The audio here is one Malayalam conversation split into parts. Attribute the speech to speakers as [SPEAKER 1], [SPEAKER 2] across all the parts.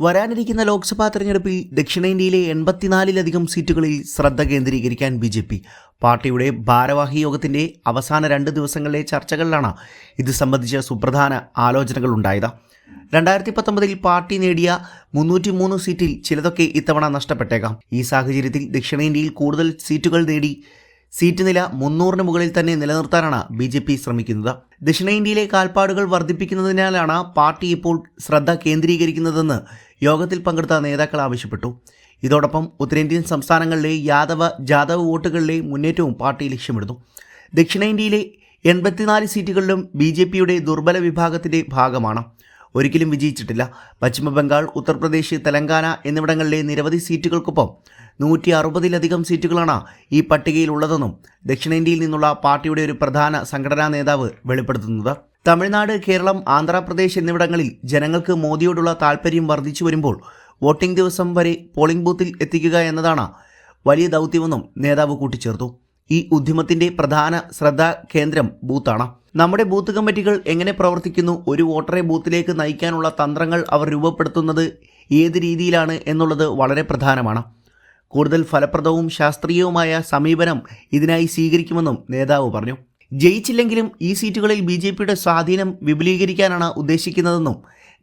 [SPEAKER 1] വരാനിരിക്കുന്ന ലോക്സഭാ തെരഞ്ഞെടുപ്പിൽ ദക്ഷിണേന്ത്യയിലെ എൺപത്തിനാലിലധികം സീറ്റുകളിൽ ശ്രദ്ധ കേന്ദ്രീകരിക്കാൻ ബി ജെ പി. പാർട്ടിയുടെ ഭാരവാഹി യോഗത്തിന്റെ അവസാന രണ്ട് ദിവസങ്ങളിലെ ചർച്ചകളിലാണ് ഇത് സംബന്ധിച്ച സുപ്രധാന ആലോചനകൾ ഉണ്ടായത്. രണ്ടായിരത്തി പത്തൊമ്പതിൽ പാർട്ടി നേടിയ മുന്നൂറ്റി മൂന്ന് സീറ്റിൽ ചിലതൊക്കെ ഇത്തവണ നഷ്ടപ്പെട്ടേക്കാം. ഈ സാഹചര്യത്തിൽ ദക്ഷിണേന്ത്യയിൽ കൂടുതൽ സീറ്റുകൾ നേടി സീറ്റ് നില മുന്നൂറിന് മുകളിൽ തന്നെ നിലനിർത്താനാണ് ബി ജെ പി ശ്രമിക്കുന്നത്. ദക്ഷിണേന്ത്യയിലെ കാൽപ്പാടുകൾ വർദ്ധിപ്പിക്കുന്നതിനാലാണ് പാർട്ടി ഇപ്പോൾ ശ്രദ്ധ കേന്ദ്രീകരിക്കുന്നതെന്ന് യോഗത്തിൽ പങ്കെടുത്ത നേതാക്കൾ ആവശ്യപ്പെട്ടു. ഇതോടൊപ്പം ഉത്തരേന്ത്യൻ സംസ്ഥാനങ്ങളിലെ യാദവ ജാദവ് വോട്ടുകളിലെ മുന്നേറ്റവും പാർട്ടി ലക്ഷ്യമിടുന്നു. ദക്ഷിണേന്ത്യയിലെ എൺപത്തിനാല് സീറ്റുകളിലും ബി ജെ പിയുടെ ദുർബല വിഭാഗത്തിന്റെ ഭാഗമാണ്. ഒരിക്കലും വിജയിച്ചിട്ടില്ല. പശ്ചിമബംഗാൾ ഉത്തർപ്രദേശ് തെലങ്കാന എന്നിവിടങ്ങളിലെ നിരവധി സീറ്റുകൾക്കൊപ്പം നൂറ്റി അറുപതിലധികം സീറ്റുകളാണ് ഈ പട്ടികയിലുള്ളതെന്നും ദക്ഷിണേന്ത്യയിൽ നിന്നുള്ള പാർട്ടിയുടെ ഒരു പ്രധാന സംഘടനാ നേതാവ് വെളിപ്പെടുത്തുന്നത്. തമിഴ്നാട് കേരളം ആന്ധ്രാപ്രദേശ് എന്നിവിടങ്ങളിൽ ജനങ്ങൾക്ക് മോദിയോടുള്ള താൽപ്പര്യം വർദ്ധിച്ചു വരുമ്പോൾ വോട്ടിംഗ് ദിവസം വരെ പോളിംഗ് ബൂത്തിൽ എത്തിക്കുക എന്നതാണ് വലിയ ദൗത്യമെന്നും നേതാവ് കൂട്ടിച്ചേർത്തു. ഈ ഉദ്യമത്തിന്റെ പ്രധാന ശ്രദ്ധാ കേന്ദ്രം ബൂത്താണ്. നമ്മുടെ ബൂത്ത് കമ്മിറ്റികൾ എങ്ങനെ പ്രവർത്തിക്കുന്നു ഒരു വോട്ടറെ ബൂത്തിലേക്ക് നയിക്കാനുള്ള തന്ത്രങ്ങൾ അവർ രൂപപ്പെടുത്തുന്നത് ഏത് രീതിയിലാണ് എന്നുള്ളത് വളരെ പ്രധാനമാണ്. കൂടുതൽ ഫലപ്രദവും ശാസ്ത്രീയവുമായ സമീപനം ഇതിനായി സ്വീകരിക്കുമെന്നും നേതാവ് പറഞ്ഞു. ജയിച്ചില്ലെങ്കിലും ഈ സീറ്റുകളിൽ ബി ജെ പിയുടെ സ്വാധീനം വിപുലീകരിക്കാനാണ് ഉദ്ദേശിക്കുന്നതെന്നും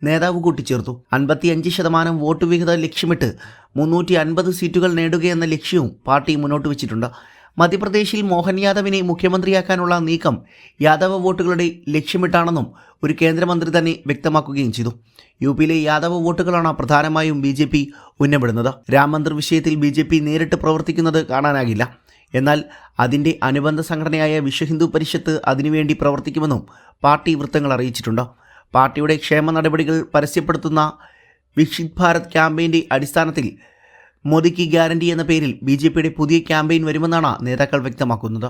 [SPEAKER 1] നേതാവ് കൂട്ടിച്ചേർത്തു. അൻപത്തിയഞ്ച് ശതമാനം വോട്ട് വിഹിതം ലക്ഷ്യമിട്ട് മുന്നൂറ്റി അൻപത് സീറ്റുകൾ നേടുകയെന്ന ലക്ഷ്യവും പാർട്ടി മുന്നോട്ട് വെച്ചിട്ടുണ്ട്. മധ്യപ്രദേശിൽ മോഹൻ യാദവിനെ മുഖ്യമന്ത്രിയാക്കാനുള്ള നീക്കം യാദവ വോട്ടുകളുടെ ലക്ഷ്യമിട്ടാണെന്നും ഒരു കേന്ദ്രമന്ത്രി തന്നെ വ്യക്തമാക്കുകയും ചെയ്തു. യു പിയിലെ യാദവ വോട്ടുകളാണ് പ്രധാനമായും ബി ജെ പി ഉന്നപ്പെടുന്നത് രാം മന്ദിർ വിഷയത്തിൽ ബി ജെ പി നേരിട്ട് പ്രവർത്തിക്കുന്നത് കാണാനാകില്ല. എന്നാൽ അതിന്റെ അനുബന്ധ സംഘടനയായ വിശ്വ ഹിന്ദു പരിഷത്ത് അതിനുവേണ്ടി പ്രവർത്തിക്കുമെന്നും പാർട്ടി വൃത്തങ്ങൾ അറിയിച്ചിട്ടുണ്ട്. പാർട്ടിയുടെ ക്ഷേമ നടപടികൾ പരസ്യപ്പെടുത്തുന്ന വിക്ഷിത് ഭാരത് ക്യാമ്പയിന്റെ അടിസ്ഥാനത്തിൽ മോദിക്ക് ഗ്യാരണ്ടി എന്ന പേരിൽ ബി പുതിയ ക്യാമ്പയിൻ വരുമെന്നാണ് നേതാക്കൾ വ്യക്തമാക്കുന്നത്.